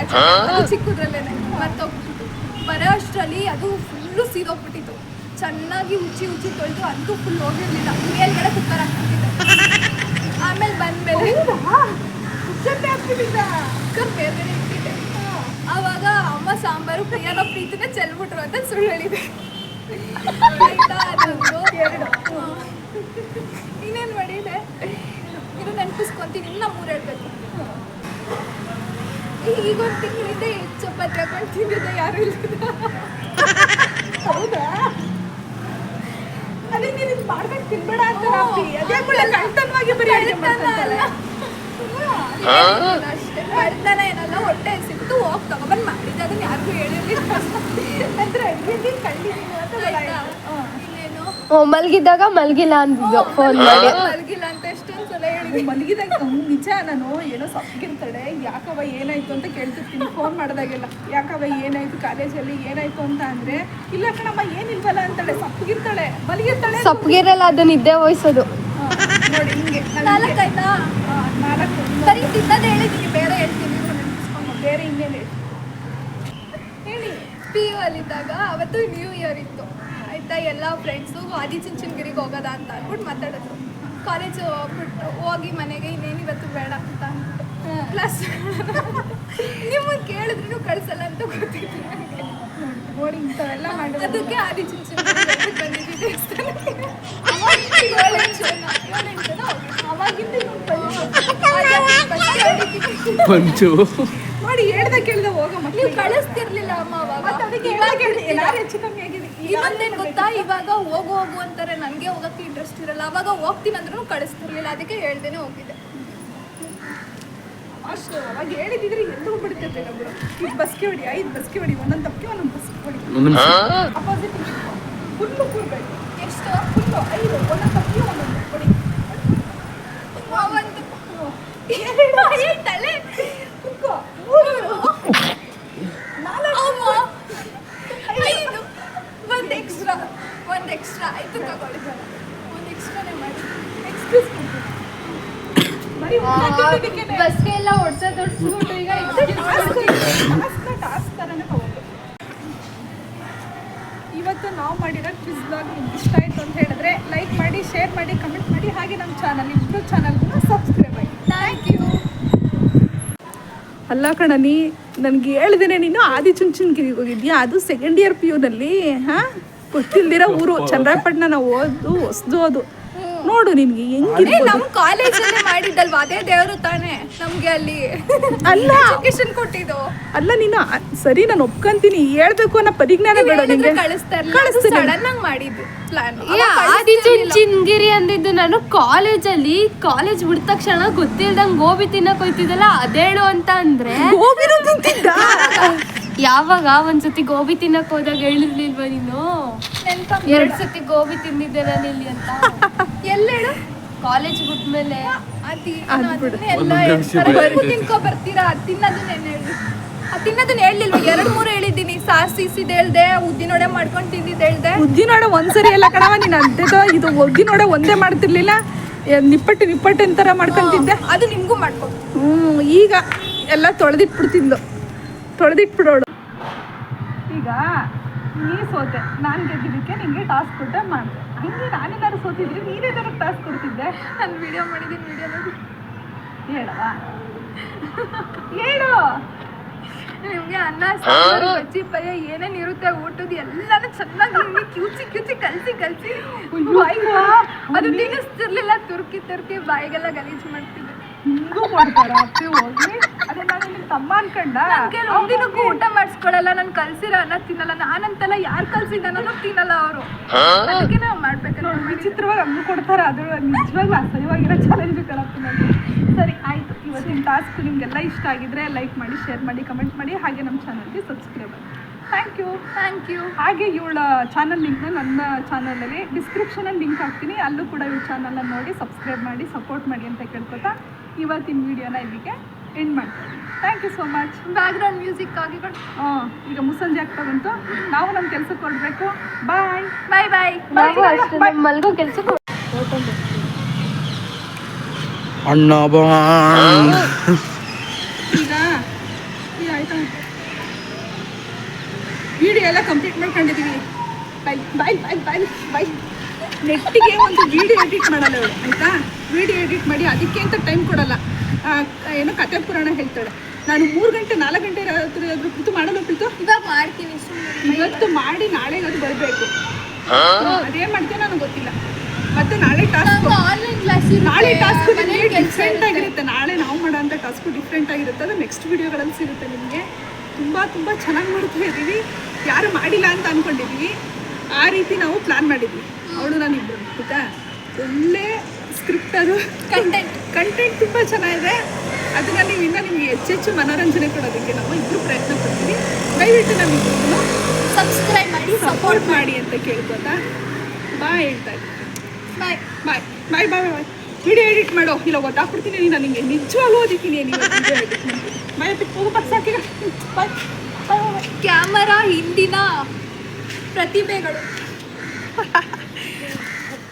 ಚಿಕ್ಕದ್ರಲ್ಲೇನೆ. ಮರ್ತೋಗ್ಬಿಟ್ಟಿತ್ತು. ಬರೋ ಅಷ್ಟರಲ್ಲಿ ಅದು ಫುಲ್ಲು ಸೀದೋಗ್ಬಿಟ್ಟಿತ್ತು. ಚೆನ್ನಾಗಿ ಉಚ್ಚಿ ಉಚ್ಚಿ ತೊಳೆದು ಅಂತೂ ಫುಲ್ ಹೋಗಿರ್ಲಿಲ್ಲ. ಮೇಲ್ಗಡೆ ಕುಕ್ಕರ್ ಹಾಕ್ಬಿಟ್ಟಿದ್ದೆ. ಆಮೇಲೆ ಬಂದ್ಮೇಲೆ ಕುಕ್ಕರ್ ಮೇಲ್ಗಡೆ ಇಟ್ಟಿದ್ದೆ. ಆವಾಗ ಅಮ್ಮ ಸಾಂಬಾರು ಪ್ರಿಯಾನ ಪ್ರೀತಿನ ಚೆಲ್ಬಿಟ್ರು ಅಂತ ಸುಳ್ಳು ಹೇಳಿದೆ. ಇನ್ನೇನ್ ಮಾಡಿದೆ? ಇದು ನೆನಪಿಸ್ಕೊಂತೀನಿ. ಇನ್ನ ಮೂರು ಹೇಳ್ಬೇಕು. ಈಗ ಒಂದು ತಿಂಗಳಿಂದ ಚಪಾತಿ ಹಾಕೊಂಡು ತಿಂದಿದ್ದೆ ಯಾರು ಇಲ್ಲ ಹೌದಾ? ಅದೇ ನೀನು ಇದು ಮಾಡ್ಬೇಕು ತಿನ್ಬೇಡ ಅಂತ ರಾಪಿ ಅದೇ ಕೂಡ ಕಳ್ತನವಾಗಿ ಬರೀ ಅಡುಗೆ ಮಾಡ್ತಾಳೆ ಅಷ್ಟೇ ಬರ್ತನ ಏನಲ್ಲ ಹೊಟ್ಟೆ ಸಿಕ್ತು ಹೋಗಿ ತಗೊಬಂದು ಮಾಡಿದ್ದೆ. ಅದನ್ನ ಯಾರಿಗೂ ಹೇಳಿರ್ಲಿಲ್ಲ. ಅಂದ್ರೆ ಅಂತ ಮಲ್ಗಿದ್ದಾಗ ಮಲ್ಗಿಲ್ಲ ಅಂದಿದ್ದು ಫೋನ್ ಮಾಡಿ ಮಲಗಿಲ್ಲ ಅಂತ ಮಲಗಿದಾಗ ನಿಜ ನಾನು ಏನೋ ಸಪ್ಗಿರ್ತಾಳೆ ಯಾಕವ ಏನಾಯ್ತು ಅಂತ ಕೇಳ್ತಿರ್ತೀನಿ ಫೋನ್ ಮಾಡಿದಾಗೆಲ್ಲ. ಯಾಕವ ಏನಾಯ್ತು ಕಾಲೇಜಲ್ಲಿ ಏನಾಯ್ತು ಅಂತ ಅಂದ್ರೆ ಇಲ್ಲ ಕಣಮ್ಮ ಏನಿಲ್ವಲ್ಲ ಅಂತಾಳೆ ಸಪ್ಗಿರ್ತಾಳೆ ಮಲಗಿರ್ತಾಳೆ ಸಪ್ಗಿರಲ್ಲ ಅದು ನಿದ್ದೆ ವಹಿಸೋದು ನೋಡಿ ಹಿಂಗೆ ನಾಲ್ಕು ಆಯ್ತಾ ನಾಲ್ಕು. ಸರಿ ತಿನ್ನೋದೇ ಹೇಳಿದ್ದೀನಿ ಬೇರೆ ಹೇಳ್ತೀನಿ. ಬೇರೆ ಇನ್ನೇನು ಹೇಳಿ. ಪಿ ಯು ಅಲ್ಲಿದ್ದಾಗ ಅವತ್ತು ನ್ಯೂ ಇಯರ್ ಇತ್ತು. ಆಯ್ತಾ ಎಲ್ಲ ಫ್ರೆಂಡ್ಸು ಆದಿಚುಂಚನಗಿರಿಗೆ ಹೋಗೋದಾ ಅಂತ ಅಂದ್ಬಿಟ್ಟು ಮಾತಾಡಿದ್ರು ಕಾಲೇಜು ಬಿಟ್ಟು ಹೋಗಿ ಮನೆಗೆ ಇನ್ನೇನು ಇವತ್ತು ಬೇಡ ಅಂತ ಅಂದ್ಬಿಟ್ಟು ಪ್ಲಸ್ ನಿಮ್ಮ ಕೇಳಿದ್ರು ಕಳ್ಸಲ್ಲ ಅಂತ ಗೊತ್ತಿತ್ತು ನನಗೆ ನೋಡಿ ಇಂಥವೆಲ್ಲ ಮಾಡಿದ್ರೆ ಅದಕ್ಕೆ ಆದಿ ಬಂದಿದ್ವಿ ದೇವಸ್ಥಾನಕ್ಕೆ ಏಳೆಂಟು ಜನ ಏಳೆಂಟು ಜನ ಹೋಗಿದ್ವಿ. ಅವಾಗಿಂದ. ಪಂಚು ನೋಡಿ ಹೇಳ್ದ ಕೇಳ್ದ ಹೋಗಮ್ಮ ನೀವು ಕಳಿಸ್ತಿರ್ಲಿಲ್ಲ ಅಮ್ಮ ಅವಾಗ ಅದಕ್ಕೆ ಹೇಳಕ್ಕೆ? ಏನಾದ್ರು ಹೆಚ್ಚು ಕಮ್ಮಿ ಇವತ್ತೇನ್ ಗೊತ್ತಾ? ಇವಾಗ ಹೋಗು ಹೋಗು ಅಂತಾರೆ. ನನಗೆ ಹೋಗಕ್ಕೆ ಇಂಟ್ರೆಸ್ಟ್ ಇರಲ್ಲ. ಅವಾಗ ಹೋಗ್ತೀನಿ ಅಂದ್ರೂ ಕಳಿಸ್ತಿರ್ಲಿಲ್ಲ. ಅದಕ್ಕೆ ಹೇಳ್ದೇನೆ ಹೋಗಿದ್ದೆ. ಅಷ್ಟು ಅವಾಗ ಹೇಳಿದಿದ್ರೆ ಎಲ್ಲೂ ಬಿಡ್ತಿರ್ಲಿಲ್ಲ ಬಿಡು ಇದು ಬಸ್ಗೆ ಹೊಡಿ ಐದು ಬಸ್ಗೆ ಹೊಡಿ. ಒಂದೊಂದು ತಪ್ಪಿ ಒಂದೊಂದು ಬಸ್ಗೆ ಹೊಡಿ. ಅಪೋಸಿಟ್ ಫುಲ್ಲು ಕೂರ್ಬೇಕು ಎಷ್ಟು? ಫುಲ್ಲು ಐದು. ಒಂದೊಂದು ತಪ್ಪಿ ಒಂದೊಂದು ಹೊಡಿ. ಒಂದು ಏ, ತಲೆ. ಮೂರು ಅಮ್ಮ ಐದು ಒಂದು ಎಕ್ಸ್ಟ್ರಾ ಒಂದು ಎಕ್ಸ್ಟ್ರಾ ಆಯ್ತು ತಗೊಳ್ಳಿ. ಒಂದು ಎಕ್ಸ್ಟ್ರಾನೇ ಮಾಡಿ. ಎಕ್ಸ್ಕ್ಯೂಸ್ ಬರೀ ಬಸ್ಗೆ ಎಲ್ಲ ಹೊಡ್ಸೋದು ಹೊಡ್ಸ್ಬಿಟ್ಟು ಈಗ ಟಾಸ್ಕ್ನ ಟಾಸ್ಕ್ ಥರನೇ ತಗೋಬೇಕು ಇವತ್ತು ನಾವು ಮಾಡಿರೋ ಕ್ವಿಸ್ ಬ್ಲಾಗ್ ನಿಮ್ಗೆ ಇಷ್ಟ ಆಯಿತು ಅಂತ ಹೇಳಿದ್ರೆ ಲೈಕ್ ಮಾಡಿ ಶೇರ್ ಮಾಡಿ ಕಮೆಂಟ್ ಮಾಡಿ ಹಾಗೆ ನಮ್ಮ ಚಾನಲ್ ಇಬ್ಬರು ಚಾನಲ್ ಸಬ್ಸ್ಕ್ರೈಬ್ ಆಗಿ. ಥ್ಯಾಂಕ್ ಯು ಅಲ್ಲ ಕಣನಿ ನನಗೆ ಹೇಳ್ದೇನೆ ನೀನು ಆದಿಚುಂಚನಗಿರಿಗೆ ಹೋಗಿದ್ಯಾ? ಅದು ಸೆಕೆಂಡ್ ಇಯರ್ ಪಿ ಯುನಲ್ಲಿ ಹಾಂ? ಗೊತ್ತಿಲ್ದಿರೋ ಊರು. ಚಂದ್ರಪಟ್ಟಣ ನಾವು ಓದು ಹೊಸ್ದು ಅದು. ನೋಡು ನಿನ್ಗೆ ಹೆಂಗಿದೆ ನಮ್ಮ ಕಾಲೇಜಲ್ಲೇ ಮಾಡಿದ್ದಲ್ವಾ? ಅದೇ ದೇವರು ತಾನೇ ನಮಗೆ ಅಲ್ಲಿ. ಅಲ್ಲ. ಎಜುಕೇಶನ್ ಕೊಟ್ಟಿದ್ದು. ಅಲ್ಲ ನೀನು ಸರಿ ನಾನು ಒಪ್ಕೊಂತೀನಿ. ಹೇಳ್ಬೇಕು ಅನ್ನೋ ಪರಿಜ್ಞಾನ ಬೇಡ ನಿಂಗೆ. ಕಳಿಸ್ತಾರೆ. ಸಡನ್ ಆಗಿ ಮಾಡಿದ್ದು ಪ್ಲಾನ್ ಏ ಆದಿಚುಂಚನಗಿರಿ ಅಂದಿದ್ದು ನಾನು ಕಾಲೇಜಲ್ಲಿ ಕಾಲೇಜ್ ಬಿಡ್ ತಕ್ಷಣ ಗೊತ್ತಿಲ್ದಂಗ್ ಗೋಬಿ ತಿನ್ನಕ್ ಹೋಯ್ತಿದ್ದಲ್ಲ ಅದೇಳು ಅಂತ ಅಂದ್ರೆ ಗೋಬಿನೂ ತಿಂತಿದ್ದ? ಯಾವಾಗ ಒಂದ್ಸತಿ ಗೋಬಿ ತಿನ್ನಕ್ ಹೋದಾಗ ಹೇಳಿರ್ಲಿಲ್ವ ನೀನು? ಎರಡ್ ಸತಿ ಗೋಬಿ ತಿಂದಿದ್ದೆ ನಾನು ಇಲ್ಲಿ ಅಂತ. ಎಲ್ಲ ಹೇಳು? ಕಾಲೇಜ್ ಬಿಟ್ಮೇಲೆ. ತಿನ್ಕೊ ಬರ್ತೀರಾ? ತಿನ್ನೋದನ್ನ ಹೇಳಿ. ತಿನ್ನೋದನ್ನ ಹೇಳಿಲ್ವ ಎರಡು ಮೂರು ಹೇಳಿದ್ದೀನಿ. ಸಾಸ್ ಸೀಸಿದ್ ಹೇಳ್ದೆ ಉದ್ದಿನೊಡೆ ಮಾಡ್ಕೊಂಡು ತಿಂದಿದ್ದು ಹೇಳ್ದೆ. ಉದ್ದಿನೋಡ ಒಂದ್ಸರಿ ಎಲ್ಲ ಕಣವ ನೀನು ಅಂತೆದೋ ಇದು ಉದ್ದಿನೋಡ ಒಂದೇ ಮಾಡ್ತಿರ್ಲಿಲ್ಲ. ನಿಪ್ಪಟ್ಟು ನಿಪ್ಪಟ್ಟು ಅಂತರ ಮಾಡ್ಕೊಂತಿದ್ದೆ ಅದು ನಿಮ್ಗೂ ಮಾಡ್ಕೊ ಹ್ಞೂ ಈಗ ಎಲ್ಲ ತೊಳೆದಿಟ್ಬಿಡ್ತಿದ್ಲು ತೊಳೆದಿಟ್ಬಿಡೋಳು. ಈಗ ನೀ ಸೋತೆ ನಾನು ಗೆದ್ದಿದ್ದಕ್ಕೆ ನಿಮಗೆ ಟಾಸ್ಕ್ ಕೊಟ್ಟೆ ಮಾಡಿದೆ ಹಂಗೆ ನಾನೇನಾದ್ರು ಸೋತಿದ್ರೆ ನೀನೇ ನನಗೆ ಟಾಸ್ಕ್ ಕೊಡ್ತಿದ್ದೆ. ನಾನು ವಿಡಿಯೋ ಮಾಡಿದ್ದೀನಿ ವಿಡಿಯೋ ನೋಡಿ. ಹೇಳವ ಹೇಳು. ನಿಮಗೆ ಅನ್ನ ಸಾರು ಅಜ್ಜಿ ಪಲ್ಯ ಏನೇನು ಇರುತ್ತೆ ಊಟದ ಎಲ್ಲಾನು ಚೆನ್ನಾಗಿ ನಿಮಗೆ ಕ್ಯೂಚಿ ಕ್ಯೂಚಿ ಕಲಸಿ ಕಲಸಿ. ಬಾಯಿಗೆ ಅದು ತಿನ್ನಿಸ್ತಿರ್ಲಿಲ್ಲ ತುರ್ಕಿ ತುರ್ಕಿ ಬಾಯಿಗೆಲ್ಲ ಗಲೀಜು ಮಾಡ್ತಿದ್ದೆ ಹಿಂಗೂ ಮಾಡ್ತಾರ? ಅಪ್ಪಿ ಹೋಗಿ. ಅದೇ ನಾನು ತಮ್ಮ ಅನ್ಕಂಡ ನನ್ಗೆ ಒಂದಿನಕ್ಕೂ ಊಟ ಮಾಡಿಸ್ಕೊಳಲ್ಲ ನಾನು ಕಲ್ಸಿರ ಅನ್ನ ತಿನ್ನಲ್ಲ. ನಾನಂತೆಲ್ಲ ಯಾರು ಕಲ್ಸಿದ್ದ ಅನ್ನೋದು ತಿನ್ನಲ್ಲ ಅವರು. ಅದಕ್ಕೆ ನಾವು ಮಾಡ್ಬೇಕಲ್ಲ ವಿಚಿತ್ರವಾಗಿ ಹಂಗು ಕೊಡ್ತಾರ? ಅದು ನಿಜವಾಗ್ಲೂ ಅಸಹ್ಯವಾಗಿರೋ ಚಾಲೆಂಜ್ ಕಣಪ್ಪ ನನಗೆ ಸರಿ ಆಯಿತು. ಇವತ್ತಿನ ಟಾಸ್ಕ್ ನಿಮಗೆಲ್ಲ ಇಷ್ಟ ಆಗಿದ್ರೆ ಲೈಕ್ ಮಾಡಿ ಶೇರ್ ಮಾಡಿ ಕಮೆಂಟ್ ಮಾಡಿ. ಹಾಗೆ ನಮ್ಮ ಚಾನಲ್ಗೆ ಸಬ್ಸ್ಕ್ರೈಬ್ ಆಗಿ ಥ್ಯಾಂಕ್ ಯು ಥ್ಯಾಂಕ್ ಯು ಹಾಗೆ ಇವಳ ಚಾನಲ್ ಲಿಂಕ್ನ ನನ್ನ ಚಾನಲಲ್ಲಿ ಡಿಸ್ಕ್ರಿಪ್ಷನಲ್ಲಿ ಲಿಂಕ್ ಹಾಕ್ತೀನಿ. ಅಲ್ಲೂ ಕೂಡ ಇವಳ ಚಾನಲನ್ನು ನೋಡಿ ಸಬ್ಸ್ಕ್ರೈಬ್ ಮಾಡಿ ಸಪೋರ್ಟ್ ಮಾಡಿ ಅಂತ ಕೇಳ್ಕೊತಾ. ಇವತ್ತಿನ ವಿಡಿಯೋನ ಇಲ್ಲಿಗೆ ಎಂಡ್ ಮಾಡ್ತೀನಿ. Thank you so much background music ಆಗಿ ಹಾಂ ಈಗ ಮುಸಂಜೆ ಆಗ್ತಾ ಬಂತು. ನಾವು ನಮ್ಮ ಕೆಲಸಕ್ಕೆ ಹೊರಡಬೇಕು. ಬಾಯ್ ಬಾಯ್ ಬಾಯ್ ಮಲ್ಗೋ ಕೆಲಸಕ್ಕೆ ಅಣ್ಣ ಬಾ ಈಗ ಈಗ ಆಯ್ತಾ? ವಿಡಿಯೋ ಎಲ್ಲ ಕಂಪ್ಲೀಟ್ ಮಾಡ್ಕೊಂಡಿದ್ದೀವಿ ಬಾಯ್ ಬಾಯ್ ಬಾಯ್ ಬಾಯ್ ಬಾಯ್ ನೆಟ್ಟಿಗೆ ಒಂದು ವಿಡಿಯೋ ಎಡಿಟ್ ಮಾಡಲ್ಲ ಅವಳು ಆಯಿತಾ? ವಿಡಿಯೋ ಎಡಿಟ್ ಮಾಡಿ ಅದಕ್ಕೆ ಅಂತ ಟೈಮ್ ಕೊಡಲ್ಲ. ಏನು ಕತೆ ಪುರಾಣ ಹೇಳ್ತಾಳೆ. ನಾನು ಮೂರು ಗಂಟೆ ನಾಲ್ಕು ಗಂಟೆ ರಾತ್ರಿ ಆದರೂ ಮಾಡಲು ಮಾಡಲ್ಲ ಪ್ರೀತು? ಇವಾಗ ಮಾಡ್ತೀನಿ ಇವತ್ತು ಮಾಡಿ ನಾಳೆ ಅದು ಬರಬೇಕು. ಅದೇನ್ ಮಾಡ್ತೀನಿ ನನಗೆ ಗೊತ್ತಿಲ್ಲ. ಮತ್ತೆ ನಾಳೆ ಟಾಸ್ಕ್ ಆನ್ಲೈನ್ ಕ್ಲಾಸ್ ನಾಳೆ ಟಾಸ್ಕ್ ಡಿಫ್ರೆಂಟ್ ಆಗಿರುತ್ತೆ. ನಾಳೆ ನಾವು ಮಾಡೋ ಅಂತ ಟಾಸ್ಕು ಡಿಫ್ರೆಂಟ್ ಆಗಿರುತ್ತೆ. ಅದು ನೆಕ್ಸ್ಟ್ ವಿಡಿಯೋಗಳಲ್ಲಿ ಸಿಗುತ್ತೆ ನಿಮಗೆ. ತುಂಬ ತುಂಬ ಚೆನ್ನಾಗಿ ಮಾಡ್ತಾ ಇದ್ದೀವಿ ಯಾರು ಮಾಡಿಲ್ಲ ಅಂತ ಅಂದ್ಕೊಂಡಿದ್ದೀವಿ ಆ ರೀತಿ ನಾವು ಪ್ಲ್ಯಾನ್ ಮಾಡಿದ್ವಿ. ಅವಳು ನಾನು ಇಬ್ಬರು ಗೊತ್ತಾ? ಒಳ್ಳೆ ಸ್ಕ್ರಿಪ್ಟ್ ಅದು. ಕಂಟೆಂಟ್ ಕಂಟೆಂಟ್ ತುಂಬ ಚೆನ್ನಾಗಿದೆ. ಅದನ್ನ ನೀವು ಇನ್ನೂ ನಿಮಗೆ ಹೆಚ್ಚೆಚ್ಚು ಮನೋರಂಜನೆ ಕೊಡೋದಕ್ಕೆ ನಾವು ಇಬ್ಬರು ಪ್ರಯತ್ನ ಪಡ್ತೀವಿ. ದಯವಿಟ್ಟು ನಮ್ಮಿಬ್ಬರು ಸಬ್ಸ್ಕ್ರೈಬ್ ಮಾಡಿ ಸಪೋರ್ಟ್ ಮಾಡಿ. ಅಂತ ಕೇಳ್ಕೊತಾ ಬಾಯ್ ಹೇಳ್ತಾ ಇದ್ದೀನಿ. ಬಾಯ್ ಬಾಯ್ ಬಾಯ್ ಬಾಯ್ ಬಾಯ್ ವಿಡಿಯೋ ಎಡಿಟ್ ಮಾಡೋ. ಇಲ್ಲ ಗೊತ್ತಾಗ್ಬಿಡ್ತೀನಿ ನೀನು ನನಗೆ ನಿಜವಾಗ್ಲೂ ಓದಿದ್ದೀನಿ ವಿಡಿಯೋ ಎಡಿಟ್ ಮಾಡಿ ಬಾಯ್ ಹೋಗು ಪಕ್ಕ ಬಾಯ್ ಕ್ಯಾಮರಾ ಹಿಂದಿನ ಪ್ರತಿಭೆಗಳು. *laughs*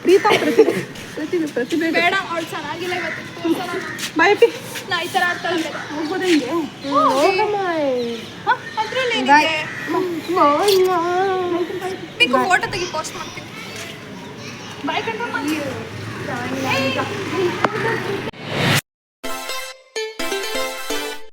ಪ್ರೀತಾ ಪ್ರತಿಭೆ. ಪ್ರತಿಭೆ ಪ್ರತಿಭೆ. ಬೇಡ ಅವಳು ಚೆನ್ನಾಗಿಲ್ಲ ಇವತ್ತು. ತೋರ್ಸೋಣ ನಾವು. ಬಾಯ್ ಅಪ್ಪಿ. ನಾ ಈ ಥರ ಆಡ್ತಾ ಇದ್ದೆ ಹೋಗ್ಬೋದಾ ಹಿಂಗೆ? ಅದ್ರಲ್ಲಿ ಬೇಕು ಫೋಟೋ ತೆಗಿ ಪೋಸ್ಟ್ ಮಾಡ್ತೀನಿ. ಬಾಯ್ ಕಂಡ್ರಮ್ಮ